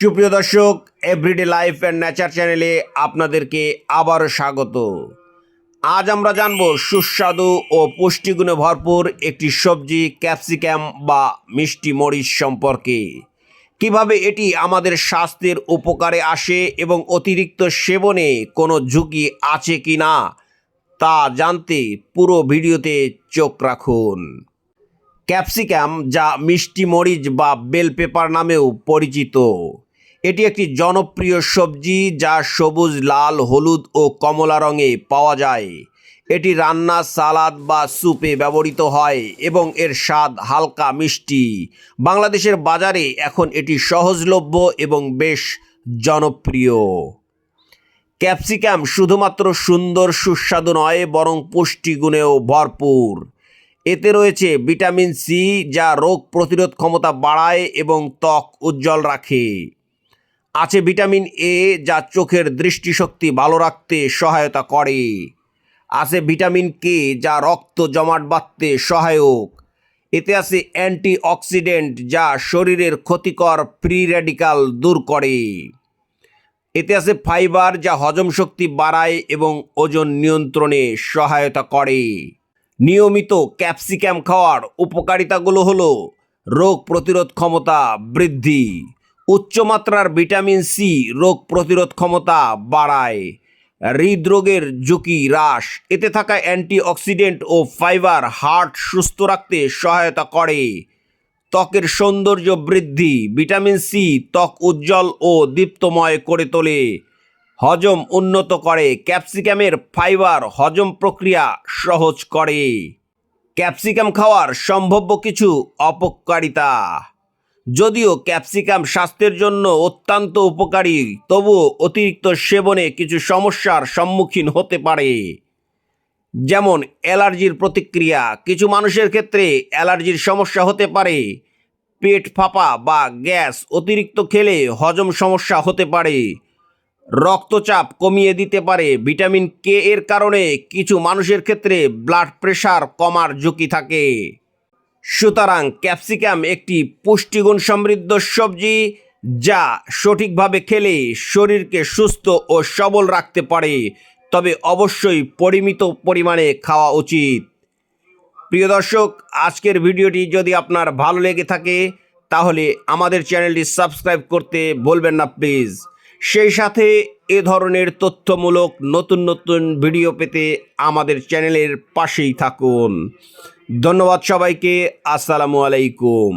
সুপ্রিয় দর্শক everyday life and nature চ্যানেলে আপনাদেরকে আবারও স্বাগত। আজ আমরা জানব সুস্বাদু ও পুষ্টিগুণে ভরপুর একটি সবজি, ক্যাপসিকাম বা মিষ্টি মরিচ সম্পর্কে। কীভাবে এটি আমাদের স্বাস্থ্যের উপকারে আসে এবং অতিরিক্ত সেবনে কোনো ঝুঁকি আছে কি না, তা জানতে পুরো ভিডিওতে চোখ রাখুন। ক্যাপসিকাম যা মিষ্টি মরিচ বা বেল পেপার নামেও পরিচিত। এটি একটি জনপ্রিয় সবজি যা সবুজ, লাল, হলুদ ও কমলা রঙে পাওয়া যায়। এটি রান্না, সালাদ বা স্যুপে ব্যবহৃত হয় এবং এর স্বাদ হালকা মিষ্টি। বাংলাদেশের বাজারে এখন এটি সহজলভ্য এবং বেশ জনপ্রিয়। ক্যাপসিকাম শুধুমাত্র সুন্দর, সুস্বাদু নয়, বরং পুষ্টিগুণেও ভরপুর। এতে রয়েছে ভিটামিন সি যা রোগ প্রতিরোধ ক্ষমতা বাড়ায় এবং ত্বক উজ্জ্বল রাখে। আছে ভিটামিন এ যা চোখের দৃষ্টিশক্তি ভালো রাখতে সহায়তা করে। আছে ভিটামিন কে যা রক্ত জমাট বাঁধতে সহায়ক। এতে আছে অ্যান্টিঅক্সিডেন্ট যা শরীরের ক্ষতিকর ফ্রি র্যাডিক্যাল দূর করে। এতে আছে ফাইবার যা হজম শক্তি বাড়ায় এবং ওজন নিয়ন্ত্রণে সহায়তা করে। নিয়মিত ক্যাপসিক্যাম খাওয়ার উপকারিতাগুলো হলো রোগ প্রতিরোধ ক্ষমতা বৃদ্ধি। উচ্চমাত্রার ভিটামিন সি রোগ প্রতিরোধ ক্ষমতা বাড়ায়। হৃদরোগের ঝুঁকি হ্রাস। এতে থাকা অ্যান্টিঅক্সিডেন্ট ও ফাইবার হার্ট সুস্থ রাখতে সহায়তা করে। ত্বকের সৌন্দর্য বৃদ্ধি। ভিটামিন সি ত্বক উজ্জ্বল ও দীপ্তময় করে তোলে। হজম উন্নত করে। ক্যাপসিকামের ফাইবার হজম প্রক্রিয়া সহজ করে। ক্যাপসিকাম খাওয়ার সম্ভাব্য কিছু অপকারিতা। যদিও ক্যাপসিকাম স্বাস্থ্যের জন্য অত্যন্ত উপকারী তবুও অতিরিক্ত সেবনে কিছু সমস্যার সম্মুখীন হতে পারে। যেমন অ্যালার্জির প্রতিক্রিয়া, কিছু মানুষের ক্ষেত্রে অ্যালার্জির সমস্যা হতে পারে। পেট ফাঁপা বা গ্যাস অতিরিক্ত খেলে হজম সমস্যা হতে পারে। রক্তচাপ কমিয়ে দিতে পারে। ভিটামিন কে এর কারণে কিছু মানুষের ক্ষেত্রে ব্লাড প্রেশার কমার ঝুঁকি থাকে। সুতরাং ক্যাপসিকাম একটি পুষ্টিগুণ সমৃদ্ধ সবজি যা সঠিকভাবে খেলে শরীরকে সুস্থ ও সবল রাখতে পারে। তবে অবশ্যই পরিমিত পরিমাণে খাওয়া উচিত। প্রিয় দর্শক, আজকের ভিডিওটি যদি আপনার ভালো লেগে থাকে, তাহলে আমাদের চ্যানেলটি সাবস্ক্রাইব করতে বলবেন না, প্লিজ। সেই সাথে এ ধরনের তথ্যমূলক নতুন নতুন ভিডিও পেতে আমাদের চ্যানেলের পাশেই থাকুন। ধন্যবাদ সবাইকে। আসসালামু আলাইকুম।